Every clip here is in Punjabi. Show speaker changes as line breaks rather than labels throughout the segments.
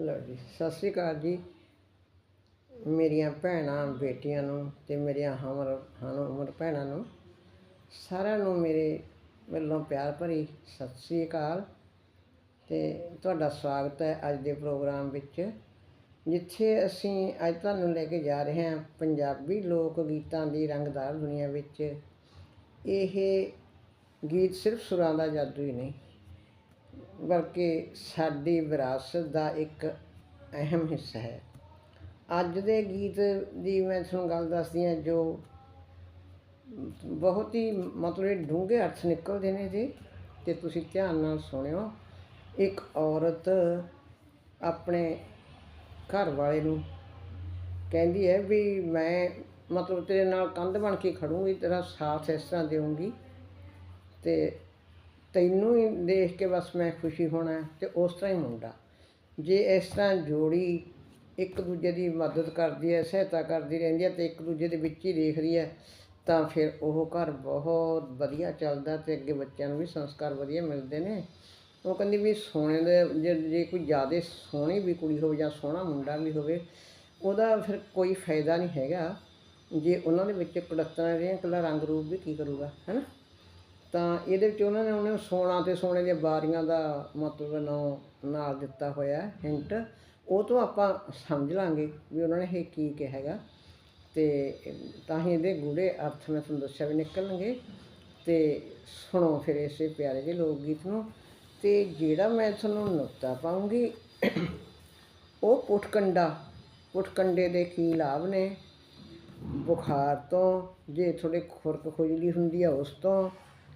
ਲਓ ਜੀ, ਸਤਿ ਸ੍ਰੀ ਅਕਾਲ ਜੀ। ਮੇਰੀਆਂ ਭੈਣਾਂ, ਬੇਟੀਆਂ ਨੂੰ ਤੇ ਮੇਰੀਆਂ ਹਮਰ ਹਨ ਉਮਰ ਭੈਣਾਂ ਨੂੰ ਸਾਰਿਆਂ ਨੂੰ ਮੇਰੇ ਵੱਲੋਂ ਪਿਆਰ ਭਰੀ ਸਤਿ ਸ੍ਰੀ ਅਕਾਲ। ਤੇ ਤੁਹਾਡਾ ਸਵਾਗਤ ਹੈ ਅੱਜ ਦੇ ਪ੍ਰੋਗਰਾਮ ਵਿੱਚ, ਜਿੱਥੇ ਅਸੀਂ ਅੱਜ ਤੁਹਾਨੂੰ ਲੈ ਕੇ ਜਾ ਰਹੇ ਹਾਂ ਪੰਜਾਬੀ ਲੋਕ ਗੀਤਾਂ ਦੀ ਰੰਗਦਾਰ ਦੁਨੀਆ ਵਿੱਚ। ਇਹ ਗੀਤ ਸਿਰਫ ਸੁਰਾਂ ਦਾ ਜਾਦੂ ਹੀ ਨਹੀਂ ਬਲਕਿ ਸਾਡੀ ਵਿਰਾਸਤ ਦਾ ਇੱਕ ਅਹਿਮ ਹਿੱਸਾ ਹੈ। ਅੱਜ ਦੇ ਗੀਤ ਦੀ ਮੈਂ ਤੁਹਾਨੂੰ ਗੱਲ ਦੱਸਦੀ ਹਾਂ ਜੋ ਬਹੁਤ ਹੀ ਮਤਲਬ ਡੂੰਘੇ ਅਰਥ ਨਿਕਲਦੇ ਨੇ ਜੀ ਤੇ ਤੁਸੀਂ ਧਿਆਨ ਨਾਲ ਸੁਣਿਓ। ਇੱਕ ਔਰਤ ਆਪਣੇ ਘਰ ਵਾਲੇ ਨੂੰ ਕਹਿੰਦੀ ਹੈ ਵੀ ਮੈਂ ਮਤਲਬ ਤੇਰੇ ਨਾਲ ਕੰਧ ਬਣ ਕੇ ਖੜੂੰਗੀ, ਤੇਰਾ ਸਾਥ ਇਸ ਤਰ੍ਹਾਂ ਦੇਵਾਂਗੀ ਤੇ ਤੈਨੂੰ ਹੀ ਦੇਖ ਕੇ ਬਸ ਮੈਂ ਖੁਸ਼ੀ ਹੋਣਾ ਹੈ ਤੇ ਉਸ ਤਰ੍ਹਾਂ ਹੀ ਮੁੰਡਾ। ਜੇ ਇਸ ਤਰ੍ਹਾਂ ਜੋੜੀ ਇੱਕ ਦੂਜੇ ਦੀ ਮਦਦ ਕਰਦੀ ਹੈ, ਸਹਾਇਤਾ ਕਰਦੀ ਰਹਿੰਦੀ ਹੈ ਤੇ ਇੱਕ ਦੂਜੇ ਦੇ ਵਿੱਚ ਹੀ ਦੇਖਦੀ ਹੈ, ਤਾਂ ਫਿਰ ਉਹ ਘਰ ਬਹੁਤ ਵਧੀਆ ਚੱਲਦਾ ਤੇ ਅੱਗੇ ਬੱਚਿਆਂ ਨੂੰ ਵੀ ਸੰਸਕਾਰ ਵਧੀਆ ਮਿਲਦੇ ਨੇ। ਉਹ ਕਹਿੰਦੀ ਵੀ ਸੋਨੇ ਦੇ ਜੇ ਜੇ ਕੋਈ ਜ਼ਿਆਦਾ ਸੋਹਣੀ ਵੀ ਕੁੜੀ ਹੋਵੇ ਜਾਂ ਸੋਹਣਾ ਮੁੰਡਾ ਵੀ ਹੋਵੇ, ਉਹਦਾ ਫਿਰ ਕੋਈ ਫਾਇਦਾ ਨਹੀਂ ਹੈਗਾ। ਜੇ ਉਹਨਾਂ ਦੇ ਵਿੱਚ ਕੁੜੱਤਣਾ ਰਹੇ ਇਕੱਲਾ ਰੰਗ ਰੂਪ ਵੀ ਕੀ ਕਰੂਗਾ ਹੈਨਾ ਤਾਂ ਇਹਦੇ ਵਿੱਚ ਉਹਨਾਂ ਨੇ ਉਹਨੇ ਸੋਨਾ ਤੇ ਸੋਨੇ ਦੀਆਂ ਬਾਰੀਆਂ ਦਾ ਮਤਲਬ ਨਾ, ਨਾਲ ਦਿੱਤਾ ਹੋਇਆ ਹਿੰਟ ਉਹ ਤੋਂ ਆਪਾਂ ਸਮਝ ਲਾਂਗੇ ਵੀ ਉਹਨਾਂ ਨੇ ਇਹ ਕੀ ਕਿਹਾ ਹੈਗਾ। ਤੇ ਤਾਂ ਹੀ ਇਹਦੇ ਗੂੜੇ ਅਰਥ ਮੈਂ ਤੁਹਾਨੂੰ ਦੱਸਿਆ ਵੀ ਨਿਕਲਣਗੇ। ਤੇ ਸੁਣੋ ਫਿਰ ਇਸੇ ਪਿਆਰੇ ਜਿਹੇ ਲੋਕ ਗੀਤ ਨੂੰ। ਤੇ ਜਿਹੜਾ ਮੈਂ ਤੁਹਾਨੂੰ ਨੁਕਤਾ ਪਾਉਂਗੀ, ਉਹ ਪੁਟਕੰਡਾ ਪੁਟਕੰਡੇ ਦੇ ਕੀ ਲਾਭ ਨੇ? ਬੁਖਾਰ ਤੋਂ, ਜੇ ਤੁਹਾਡੇ ਖੁਰਕ ਖੁਜਲੀ ਹੁੰਦੀ ਆ ਉਸ ਤੋਂ।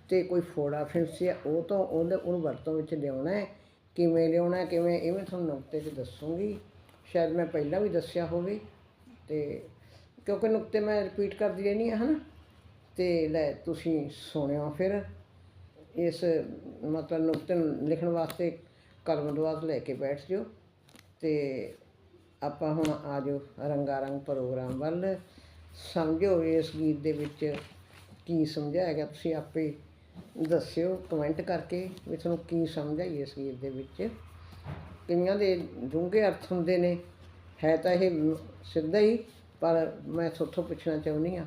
ਤੇ ਕੋਈ ਫੋੜਾ ਫਿੰਸਿਆ ਉਹ ਤੋਂ ਉਹਦੇ, ਉਹਨੂੰ ਵਰਤੋਂ ਵਿੱਚ ਲਿਆਉਣਾ ਹੈ। ਕਿਵੇਂ ਲਿਆਉਣਾ, ਕਿਵੇਂ, ਇਹ ਮੈਂ ਤੁਹਾਨੂੰ ਨੁਕਤੇ 'ਚ ਦੱਸੂੰਗੀ। ਸ਼ਾਇਦ ਮੈਂ ਪਹਿਲਾਂ ਵੀ ਦੱਸਿਆ ਹੋਵੇ। ਤੇ ਕਿਉਂਕਿ ਨੁਕਤੇ ਮੈਂ ਰਿਪੀਟ ਕਰਦੀ ਰਹਿੰਦੀ ਹਾਂ, ਹਨਾ? ਤੇ ਲੈ, ਤੁਸੀਂ ਸੁਣਿਓ ਫਿਰ। ਇਸ ਮਤਲਬ ਨੁਕਤੇ ਲਿਖਣ ਵਾਸਤੇ ਕਲਮ ਦਵਾਤ ਲੈ ਕੇ ਬੈਠ ਜਿਓ। ਤੇ ਆਪਾਂ ਹੁਣ ਆ ਜਾਓ ਰੰਗਾਰੰਗ ਪ੍ਰੋਗਰਾਮ ਵੱਲ। ਸਮਝੋ ਇਸ ਗੀਤ ਦੇ ਵਿੱਚ ਕੀ ਸਮਝਾਇਆ ਗਿਆ। ਤੁਸੀਂ ਆਪੇ ਦੱਸਿਓ ਕਮੈਂਟ ਕਰਕੇ ਵੀ ਤੁਹਾਨੂੰ ਕੀ ਸਮਝ ਆਈ ਇਸ ਗੀਤ ਦੇ ਵਿੱਚ। ਕਈਆਂ ਦੇ ਡੂੰਘੇ ਅਰਥ ਹੁੰਦੇ ਨੇ, ਹੈ ਤਾਂ ਇਹ ਸਿੱਧਾ ਹੀ, ਪਰ ਮੈਂ ਤੁਹਾਥੋਂ ਪੁੱਛਣਾ ਚਾਹੁੰਦੀ ਆ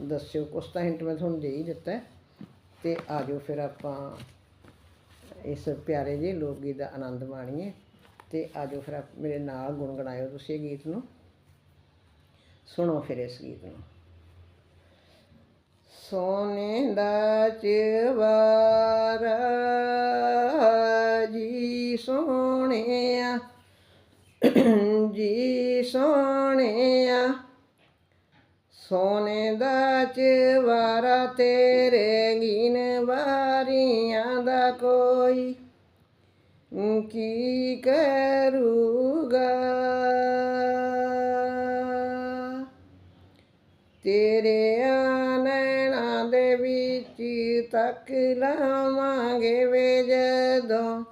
ਦੱਸਿਓ, ਕੁਛ ਤਾਂ ਹਿੰਟ ਮੈਂ ਤੁਹਾਨੂੰ ਦੇ ਹੀ ਦਿੱਤਾ ਹੈ। ਤੇ ਆ ਜਾਓ ਫਿਰ ਆਪਾਂ ਇਸ ਪਿਆਰੇ ਜਿਹੇ ਲੋਕ ਗੀਤ ਦਾ ਆਨੰਦ ਮਾਣੀਏ। ਤੇ ਆ ਜਾਓ ਫਿਰ ਆਪ- ਮੇਰੇ ਨਾਲ ਗੁਣਗੁਣਾਇਓ ਤੁਸੀਂ ਇਹ ਗੀਤ ਨੂੰ। ਸੁਣੋ ਫਿਰ ਇਸ ਗੀਤ ਨੂੰ। ਸੋਨੇ ਦਾ ਚਵਾਰਾ ਜੀ ਸੋਹਣਿਆ ਜੀ ਸੋਹਣਿਆ। ਸੋਨੇ ਦਾ ਚਵਾਰਾ ਤੇਰੇ ਗਿਨ ਵਾਰੀਆਂ ਦਾ ਕੋਈ, ਕੀ ਕਰੂਗਾ? ਤੱਕ ਲਾਵਾਂਗੇ ਵੇ ਜਦੋਂ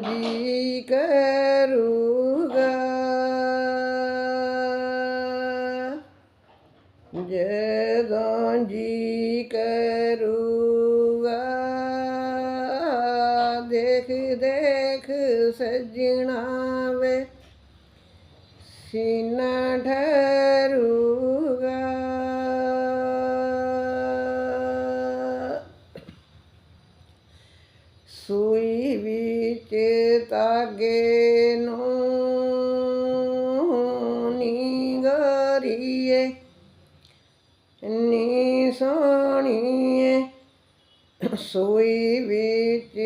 ਜੀ ਕਰੂਗਾ। ਜਦੋਂ ਜੀ ਕਰੂਗਾ, ਦੇਖ ਦੇਖ ਸਜਣਾ ਵੇ, ਸੀਨਾ ਠਰੂ ਸੂਈ ਵਿੱਚ ਤਾਗੇ ਨੂੰ ਨੀ ਗਰੀਏ ਨੀ ਸੋਣੀਏ ਸੋਈ ਵਿੱਚ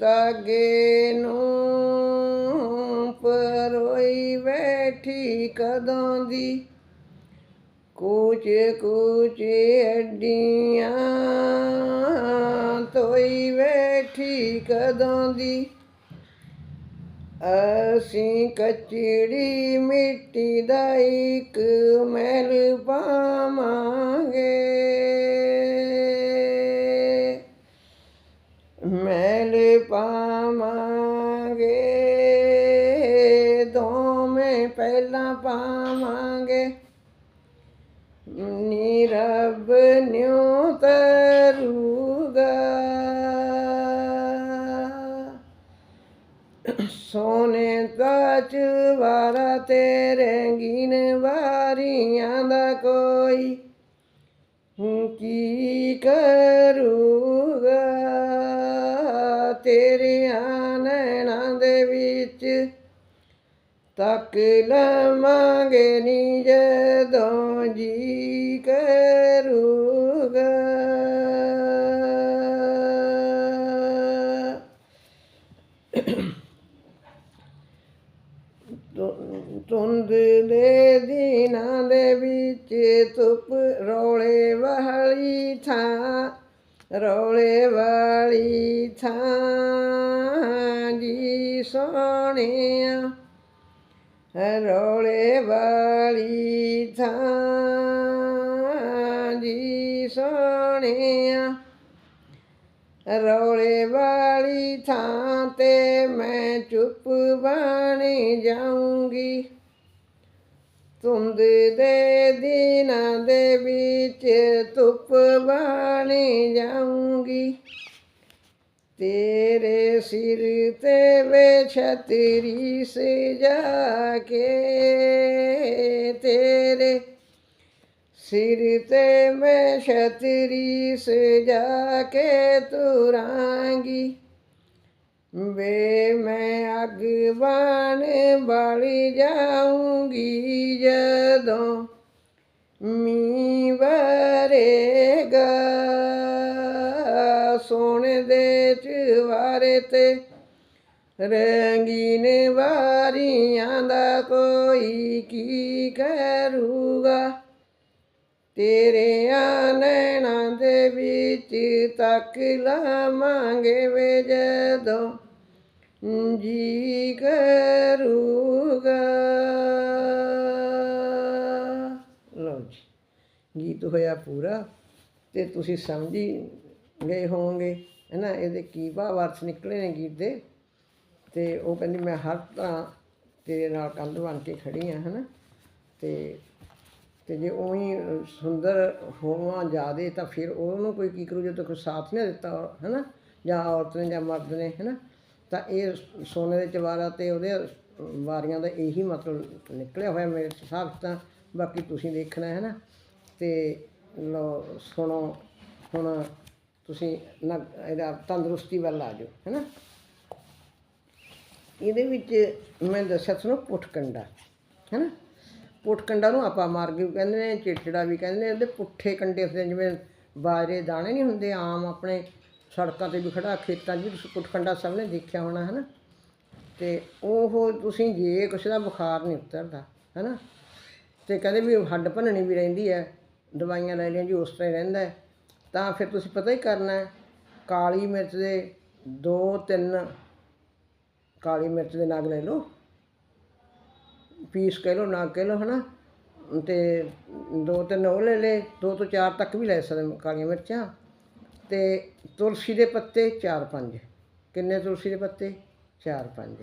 ਤਾਗੇ ਨੂੰ ਪਰੋਈ ਬੈਠੀ ਕਦੋਂ ਦੀ? ਕੁਚ ਕੁਚ ਅੱਡੀਆਂ ਤੋਈ ਬੈਠੀ ਕਦੋਂ ਦੀ? ਅਸੀਂ ਕਚੜੀ ਮਿੱਟੀ ਦਾ ਇੱਕ ਮਹਿਲ ਪਾਵਾਂਗੇ। ਮੈਲ ਪਾਵਾਂਗੇ, ਦੋਵੇਂ ਪਹਿਲਾਂ ਪਾਵਾਂਗੇ। ਨੀ ਰੱਬ ਨਿਉ ਤੇ ਰੰਗੀਨ ਵਾਰੀਆਂ ਦਾ ਕੋਈ ਕੀ ਕਰੂਗਾ? ਤੇਰੀਆਂ ਨੈਣਾਂ ਦੇ ਵਿੱਚ ਤੱਕ ਲਵਾਂਗੇ ਨੀ ਜਦੋਂ ਜੀ ਕਰੂਗਾ। ਧੁ- ਦੇ ਦਿਨਾਂ ਦੇ ਵਿੱਚ ਧੁੱਪ ਰੋਲੇ ਵਾਲੀ ਥਾਂ, ਰੋਲੇ ਵਾਲੀ ਥਾਂ ਜੀ ਸੋਹਣਿਆ। ਰੋਲੇ ਵਾਲੀ ਥਾਂ ਜੀ ਸੋਹਣਿਆ। ਰੌਲੇ ਵਾਲੀ ਥਾਂ ਤੇ ਮੈਂ ਚੁੱਪ ਬਣ ਜਾਊਂਗੀ। ਧੁੰਦ ਦੇ ਦਿਨਾਂ ਦੇ ਵਿੱਚ ਧੁੱਪ ਬਣ ਜਾਊਂਗੀ। ਤੇਰੇ ਸਿਰ ਤੇ ਵੇ ਛਤਰੀ ਸਜਾ ਕੇ, ਤੇਰੇ ਸਿਰ ਤੇ ਮੈਂ ਛਤਰੀ ਸਜਾ ਕੇ ਤੁਰਾਂਗੀ। ਵੇ ਮੈਂ ਅੱਗ ਬਾਣ ਬਾਲੀ ਜਾਊਂਗੀ ਜਦੋਂ ਮੀਂਹ ਵਰੇਗਾ। ਸੋਨੇ ਦੇ ਚਵਾਰੇ ਤੇ ਰੰਗੀਨ ਵਾਰੀਆਂ ਦਾ ਕੋਈ ਕੀ ਕਰੂਗਾ? ਤੇਰੇ ਨੈਣਾਂ ਦੇ ਵਿੱਚ ਤੱਕ ਲਾਵਾਂਗੇ ਵੇ ਜਦੋਂ ਜੀ ਕਰੂਗਾ। ਲਓ ਜੀ, ਗੀਤ ਹੋਇਆ ਪੂਰਾ ਤੇ ਤੁਸੀਂ ਸਮਝੀ ਗਏ ਹੋਵੋਗੇ ਹੈ ਨਾ ਇਹਦੇ ਕੀ ਭਾਵ ਅਰਥ ਨਿਕਲੇ ਨੇ ਗੀਤ ਦੇ ਤੇ ਉਹ ਕਹਿੰਦੀ ਮੈਂ ਹਰ ਤਰ੍ਹਾਂ ਤੇਰੇ ਨਾਲ ਕੰਧ ਬਣ ਕੇ ਖੜੀ ਹਾਂ ਹੈ ਨਾ ਤੇ ਤੇ ਜੇ ਉਹੀ ਸੁੰਦਰ ਹੋਵਾਂ ਜ਼ਿਆਦੇ ਤਾਂ ਫਿਰ ਉਹਨੂੰ ਕੋਈ ਕੀ ਕਰੂ ਜਦੋਂ ਕੋਈ ਸਾਥ ਨਹੀਂ ਦਿੱਤਾ ਹੈ ਨਾ ਜਾਂ ਔਰਤ ਨੇ ਜਾਂ ਮਰਦ ਨੇ ਹੈ ਨਾ ਤਾਂ ਇਹ ਸੋਨੇ ਦੇ ਚਵਾਰਾ ਤੇ ਉਹਦੇ ਵਾਰੀਆਂ ਦਾ ਇਹੀ ਮਤਲਬ ਨਿਕਲਿਆ ਹੋਇਆ ਮੇਰੇ ਹਿਸਾਬ 'ਚ ਤਾਂ। ਬਾਕੀ ਤੁਸੀਂ ਦੇਖਣਾ ਹੈ ਨਾ ਤੇ ਲਓ, ਸੁਣੋ, ਹੁਣ ਤੁਸੀਂ ਨਾ, ਇਹਦਾ ਤੰਦਰੁਸਤੀ ਵੱਲ ਆ ਜਾਓ ਹੈ ਨਾ ਇਹਦੇ ਵਿੱਚ ਮੈਂ ਦੱਸਿਆ ਤੁਹਾਨੂੰ ਪੁੱਠਕੰਡਾ ਹੈ ਨਾ ਪੁੱਠ ਕੰਡਾ ਨੂੰ ਆਪਾਂ ਮਾਰਗੀ ਵੀ ਕਹਿੰਦੇ ਨੇ ਚਿੜਚਿੜਾ ਵੀ ਕਹਿੰਦੇ ਨੇ, ਉਹਦੇ ਪੁੱਠੇ ਕੰਡੇ ਹੁੰਦੇ ਜਿਵੇਂ ਬਾਜਰੇ ਦਾਣੇ ਨਹੀਂ ਹੁੰਦੇ, ਆਮ ਆਪਣੇ ਸੜਕਾਂ ਤੇ ਵੀ ਖੜਾ ਖੇਤਾਂ 'ਚ ਵੀ ਤੁਸੀਂ ਪੁੱਠਕੰਡਾ ਸਭ ਨੇ ਦੇਖਿਆ ਹੋਣਾ ਹੈ ਨਾ ਤੇ ਉਹ ਤੁਸੀਂ ਜੇ ਕਿਸੇ ਦਾ ਬੁਖਾਰ ਨਹੀਂ ਉਤਰਦਾ ਹੈ ਨਾ ਤੇ ਕਹਿੰਦੇ ਵੀ ਹੱਡ ਭੰਨਣੀ ਵੀ ਰਹਿੰਦੀ ਹੈ, ਦਵਾਈਆਂ ਲੈ ਲਈਆਂ ਜੀ, ਉਸ ਤਰ੍ਹਾਂ ਹੀ ਰਹਿੰਦਾ ਤਾਂ ਫਿਰ ਤੁਸੀਂ ਪਤਾ ਹੀ ਕਰਨਾ ਹੈ, ਕਾਲੀ ਮਿਰਚ ਦੇ ਦੋ ਤਿੰਨ ਕਾਲੀ ਮਿਰਚ ਦੇ ਨਗ ਲੈ ਲਓ। ਪੀਸ ਕਹਿ ਲਓ, ਨਾ ਕਹਿ ਲਓ, ਹਨਾ? ਤੇ ਦੋ ਤਿੰਨ ਉਹ ਲੈ ਲਏ, ਦੋ ਤੋਂ ਚਾਰ ਤੱਕ ਵੀ ਲੈ ਸਕਦੇ ਕਾਲੀਆਂ ਮਿਰਚਾਂ। ਤੇ ਤੁਲਸੀ ਦੇ ਪੱਤੇ ਚਾਰ ਪੰਜ। ਕਿੰਨੇ ਤੁਲਸੀ ਦੇ ਪੱਤੇ? ਚਾਰ ਪੰਜ।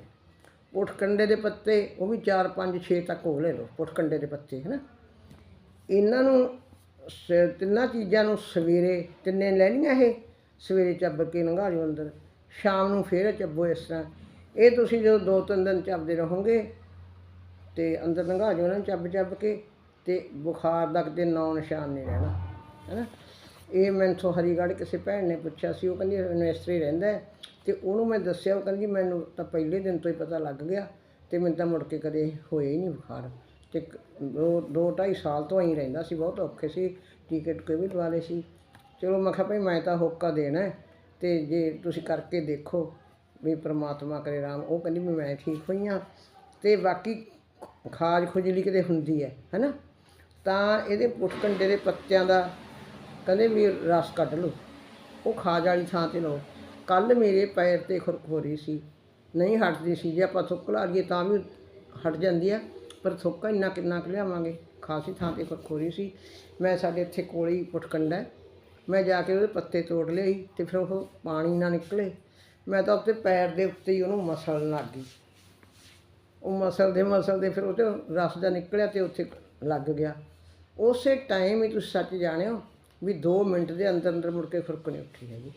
ਪੁੱਠਕੰਡੇ ਦੇ ਪੱਤੇ, ਉਹ ਵੀ ਚਾਰ ਪੰਜ, ਛੇ ਤੱਕ ਉਹ ਲੈ ਲਓ, ਪੁੱਠਕੰਡੇ ਦੇ ਪੱਤੇ, ਹਨਾ? ਇਹਨਾਂ ਨੂੰ ਸ- ਤਿੰਨਾਂ ਚੀਜ਼ਾਂ ਨੂੰ ਸਵੇਰੇ ਤਿੰਨੇ ਲੈਣੀਆਂ ਇਹ। ਸਵੇਰੇ ਚੱਬ ਕੇ ਲੰਘਾ ਲਿਓ ਅੰਦਰ। ਸ਼ਾਮ ਨੂੰ ਫੇਰ ਚੱਬੋ ਇਸ ਤਰ੍ਹਾਂ। ਇਹ ਤੁਸੀਂ ਜਦੋਂ ਦੋ ਤਿੰਨ ਦਿਨ ਚੱਬਦੇ ਰਹੋਗੇ ਤੇ ਅੰਦਰ ਲੰਘਾ ਜਾਓ ਨਾ ਚੱਬ ਚੱਬ ਕੇ ਤੇ ਬੁਖਾਰ ਦਾ ਕਿਤੇ ਨੌ ਨਿਸ਼ਾਨ ਨਹੀਂ ਰਹਿਣਾ, ਹੈਨਾ? ਇਹ ਮੈਂਥੋਂ ਹਰੀਗੜ੍ਹ ਕਿਸੇ ਭੈਣ ਨੇ ਪੁੱਛਿਆ ਸੀ, ਉਹ ਕਹਿੰਦੀ ਮੈਨੂੰ ਇਸ ਤਰ੍ਹਾਂ ਹੀ ਰਹਿੰਦਾ ਹੈ। ਤੇ ਉਹਨੂੰ ਮੈਂ ਦੱਸਿਆ, ਉਹ ਕਹਿੰਦੀ ਮੈਨੂੰ ਤਾਂ ਪਹਿਲੇ ਦਿਨ ਤੋਂ ਹੀ ਪਤਾ ਲੱਗ ਗਿਆ ਤੇ ਮੈਨੂੰ ਤਾਂ ਮੁੜ ਕੇ ਕਦੇ ਹੋਇਆ ਹੀ ਨਹੀਂ ਬੁਖਾਰ। ਤੇ ਕ- ਦੋ ਦੋ ਢਾਈ ਸਾਲ ਤੋਂ ਐਂ ਰਹਿੰਦਾ ਸੀ, ਬਹੁਤ ਔਖੇ ਸੀ ਟੀਕੇ ਟੁਕੇ ਵੀ ਲਵਾ ਲਏ ਸੀ। ਚਲੋ ਮੈਂ ਕਿਹਾ ਭਈ ਮੈਂ ਤਾਂ ਹੋਕਾ ਦੇਣਾ ਹੈ ਤੇ ਜੇ ਤੁਸੀਂ ਕਰਕੇ ਦੇਖੋ ਵੀ ਪ੍ਰਮਾਤਮਾ ਕਰੇ ਰਾਮ। ਉਹ ਕਹਿੰਦੀ ਵੀ ਮੈਂ ਠੀਕ ਹੋਈ ਹਾਂ ਤੇ ਬਾਕੀ ਖਾਜ ਖੁਜਲੀ ਕਿਤੇ ਹੁੰਦੀ ਹੈ, ਹੈਨਾ? ਤਾਂ ਇਹਦੇ ਪੁੱਠਕੰਡੇ ਦੇ ਪੱਤਿਆਂ ਦਾ ਕਹਿੰਦੇ ਵੀ ਰਸ ਕੱਢ ਲਓ। ਉਹ ਖਾਜ ਵਾਲੀ ਥਾਂ ਤੇ ਲਓ। ਕੱਲ ਮੇਰੇ ਪੈਰ ਤੇ ਖੁਰਕ ਹੋ ਰਹੀ ਸੀ। ਨਹੀਂ ਹਟਦੀ ਸੀ। ਜੇ ਆਪਾਂ ਥੁੱਕ ਲਾ ਲਈਏ ਤਾਂ ਵੀ ਹਟ ਜਾਂਦੀ ਆ। ਪਰ ਥੁੱਕਾ ਇੰਨਾ ਕਿੰਨਾ ਕੁ ਲਿਆਵਾਂਗੇ? ਖਾਸੀ ਥਾਂ ਤੇ ਖੁਰਕ ਹੋ ਰਹੀ ਸੀ। ਮੈਂ ਸਾਡੇ ਇੱਥੇ ਕੋਲ ਹੀ ਪੁੱਠਕੰਡਾ ਹੈ। ਮੈਂ ਜਾ ਕੇ ਉਹਦੇ ਪੱਤੇ ਤੋੜ ਲਿਆਈ ਤੇ ਫਿਰ ਉਹ ਪਾਣੀ ਨਾ ਨਿਕਲੇ। ਮੈਂ ਤਾਂ ਉੱਤੇ ਪੈਰ ਦੇ ਉੱਤੇ ਹੀ ਉਹਨੂੰ ਮਸਲਣ ਲੱਗ ਗਈ। ਉਹ ਮਸਲਦੇ ਮਸਲਦੇ ਫਿਰ ਉਹ 'ਚੋਂ ਰਸ ਦਾ ਨਿਕਲਿਆ ਤੇ ਉੱਥੇ ਲੱਗ ਗਿਆ। ਉਸੇ ਟਾਈਮ ਹੀ ਤੁਸੀਂ ਸੱਚ ਜਾਣਿਓ ਵੀ 2 ਮਿੰਟ ਦੇ ਅੰਦਰ ਅੰਦਰ ਮੁੜ ਕੇ ਖੁਰਕ ਨਹੀਂ ਉੱਠੀ ਹੈਗੀ।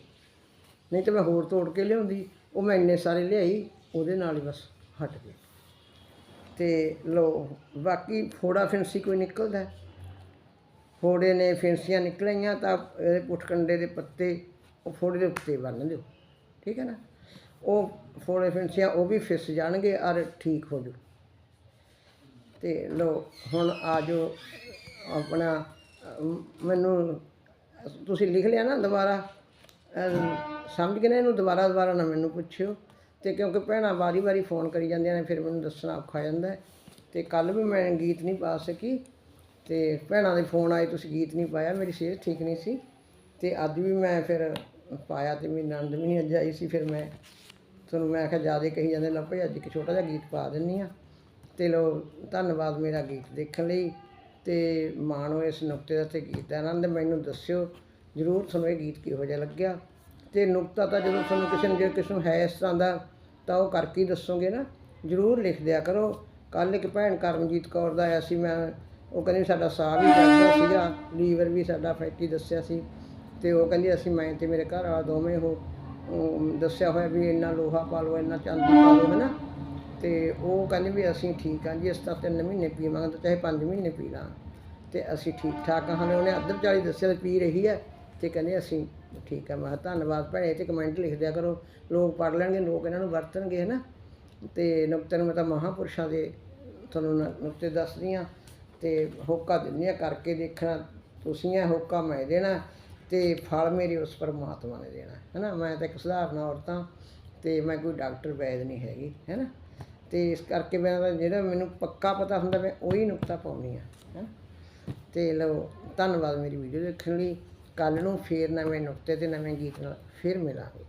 ਨਹੀਂ ਤਾਂ ਮੈਂ ਹੋਰ ਤੋੜ ਕੇ ਲਿਆਉਂਦੀ, ਉਹ ਮੈਂ ਇੰਨੇ ਸਾਰੇ ਲਿਆਈ, ਉਹਦੇ ਨਾਲ ਹੀ ਬਸ ਹਟ ਗਏ। ਤੇ ਲੋ ਬਾਕੀ ਫੋੜਾ ਫਿੰਸੀ ਕੋਈ ਨਿਕਲਦਾ ਫੋੜੇ ਨੇ ਫਿੰਸੀਆਂ ਨਿਕਲੀਆਂ ਤਾਂ ਇਹਦੇ ਪੁੱਠਕੰਡੇ ਦੇ ਪੱਤੇ ਉਹ ਫੋੜੇ ਦੇ ਉੱਤੇ ਬੰਨ੍ਹ ਦਿਓ। ਠੀਕ ਹੈ ਨਾ? ਉਹ ਫੋੜੇ ਫਿੰਸੀਆਂ ਉਹ ਵੀ ਫਿਸ ਜਾਣਗੇ ਔਰ ਠੀਕ ਹੋ ਜੂ। ਤੇ ਲੋ, ਹੁਣ ਆ ਜੋ ਆਪਣਾ ਮੈਨੂੰ ਤੁਸੀਂ ਲਿਖ ਲਿਆ ਨਾ ਦੁਬਾਰਾ ਸਮਝ ਗਏ ਨਾ ਇਹਨੂੰ? ਦੁਬਾਰਾ ਦੁਬਾਰਾ ਨਾ ਮੈਨੂੰ ਪੁੱਛਿਓ। ਤੇ ਕਿਉਂਕਿ ਭੈਣਾਂ ਵਾਰੀ ਵਾਰੀ ਫੋਨ ਕਰੀ ਜਾਂਦੀਆਂ ਨੇ, ਫਿਰ ਮੈਨੂੰ ਦੱਸਣਾ ਔਖਾ ਜਾਂਦਾ ਹੈ। ਤੇ ਕੱਲ ਵੀ ਮੈਂ ਗੀਤ ਨਹੀਂ ਪਾ ਸਕੀ। ਤੇ ਭੈਣਾਂ ਦੇ ਫੋਨ ਆਏ, ਤੁਸੀਂ ਗੀਤ ਨਹੀਂ ਪਾਇਆ, ਮੇਰੀ ਸਿਹਤ ਠੀਕ ਨਹੀਂ ਸੀ। ਤੇ ਅੱਜ ਵੀ ਮੈਂ ਫਿਰ ਪਾਇਆ ਤੇ ਮੇਰੀ ਨੰਦ ਵੀ ਨਹੀਂ ਅੱਜ ਆਈ ਸੀ, ਫਿਰ ਮੈਂ ਤੁਹਾਨੂੰ ਮੈਂ ਆਖਿਆ ਜ਼ਿਆਦਾ ਕਹੀ ਜਾਂਦੇ ਲੱਭ ਭਈ ਅੱਜ ਇੱਕ ਛੋਟਾ ਜਿਹਾ ਗੀਤ ਪਾ ਦਿੰਨੀ ਆ ਤੇ ਲੋ ਧੰਨਵਾਦ ਮੇਰਾ ਗੀਤ ਦੇਖਣ ਲਈ ਤੇ ਮਾਣੋ ਇਸ ਨੁਕਤੇ ਦਾ ਤੇ ਗੀਤ ਦਾ ਆਨੰਦ, ਮੈਨੂੰ ਦੱਸਿਓ ਜ਼ਰੂਰ ਤੁਹਾਨੂੰ ਇਹ ਗੀਤ ਕਿਹੋ ਜਿਹਾ ਲੱਗਿਆ? ਤੇ ਨੁਕਤਾ ਤਾਂ ਜਦੋਂ ਤੁਹਾਨੂੰ ਕਿਸੇ ਨੂੰ, ਜੇ ਕਿਸੇ ਨੂੰ ਹੈ ਇਸ ਤਰ੍ਹਾਂ ਦਾ, ਤਾਂ ਉਹ ਕਰਕੇ ਹੀ ਦੱਸੋਗੇ ਨਾ। ਜ਼ਰੂਰ ਲਿਖ ਦਿਆ ਕਰੋ। ਕੱਲ ਇੱਕ ਭੈਣ ਕਰਮਜੀਤ ਕੌਰ ਦਾ ਆਇਆ ਸੀ, ਮੈਂ ਉਹ ਕਹਿੰਦੀ ਸਾਡਾ ਸਾਹ ਵੀ ਚੱਲਦਾ ਸੀਗਾ, ਲੀਵਰ ਵੀ ਸਾਡਾ ਫੈਟੀ ਦੱਸਿਆ ਸੀ ਤੇ ਉਹ ਕਹਿੰਦੀ ਅਸੀਂ ਮੈਂ ਤੇ ਮੇਰੇ ਘਰ ਵਾਲਾ ਦੋਵੇਂ ਹੋ ਦੱਸਿਆ ਹੋਇਆ ਵੀ ਇੰਨਾ ਲੋਹਾ ਪਾ ਲਓ, ਇੰਨਾ ਚਾਂਦੀ ਪਾ ਲਓ ਹੈ ਨਾ ਤੇ ਉਹ ਕਹਿੰਦੇ ਵੀ ਅਸੀਂ ਠੀਕ ਹਾਂ ਜੀ, ਅਸੀਂ ਤਾਂ ਤਿੰਨ ਮਹੀਨੇ ਪੀਵਾਂਗੇ ਤਾਂ ਚਾਹੇ ਪੰਜ ਮਹੀਨੇ ਪੀ ਲਾਂ। ਤੇ ਅਸੀਂ ਠੀਕ ਠਾਕ ਹਾਂ। ਹਲੇ ਉਹਨੇ ਅੱਧ ਵਿਚਾਲੀ ਦੱਸਿਆ ਵੀ ਪੀ ਰਹੀ ਹੈ ਤੇ ਕਹਿੰਦੇ ਅਸੀਂ ਠੀਕ ਹੈ। ਮੈਂ ਕਿਹਾ ਧੰਨਵਾਦ ਭੈਣੇ ਤੇ ਕਮੈਂਟ ਲਿਖ ਦਿਆ ਕਰੋ। ਲੋਕ ਪੜ੍ਹ ਲੈਣਗੇ, ਲੋਕ ਇਹਨਾਂ ਨੂੰ ਵਰਤਣਗੇ ਹੈ ਨਾ ਤੇ ਨੁਕਤੇ ਨੂੰ ਮੈਂ ਤਾਂ ਮਹਾਂਪੁਰਸ਼ਾਂ ਦੇ ਤੁਹਾਨੂੰ ਨੁਕਤੇ ਦੱਸਦੀ ਹਾਂ। ਤੇ ਹੋਕਾ ਦਿੰਦੀ ਹਾਂ ਕਰਕੇ ਦੇਖਣਾ। ਤੁਸੀਂ ਹੈ ਹੋਕਾ ਮੈਂ ਦੇਣਾ। ਤੇ ਫਲ ਮੇਰੇ ਉਸ ਪਰਮਾਤਮਾ ਨੇ ਦੇਣਾ ਹੈ ਨਾ ਮੈਂ ਤਾਂ ਇੱਕ ਸਧਾਰਨ ਔਰਤਾਂ ਤੇ ਮੈਂ ਕੋਈ ਡਾਕਟਰ ਵੈਦ ਨਹੀਂ ਹੈਗੀ ਹੈ ਨਾ ਤੇ ਇਸ ਕਰਕੇ ਮੈਂ ਤਾਂ ਜਿਹੜਾ ਮੈਨੂੰ ਪੱਕਾ ਪਤਾ ਹੁੰਦਾ, ਮੈਂ ਉਹੀ ਨੁਕਤਾ ਪਾਉਣੀ ਆ ਹੈ ਤੇ ਲਓ, ਧੰਨਵਾਦ ਮੇਰੀ ਵੀਡੀਓ ਦੇਖਣ ਲਈ। ਕੱਲ ਨੂੰ ਫੇਰ ਨਵੇਂ ਨੁਕਤੇ ਤੇ ਨਵੇਂ ਗੀਤ ਨਾਲ ਫੇਰ ਮਿਲਾਂਗੇ।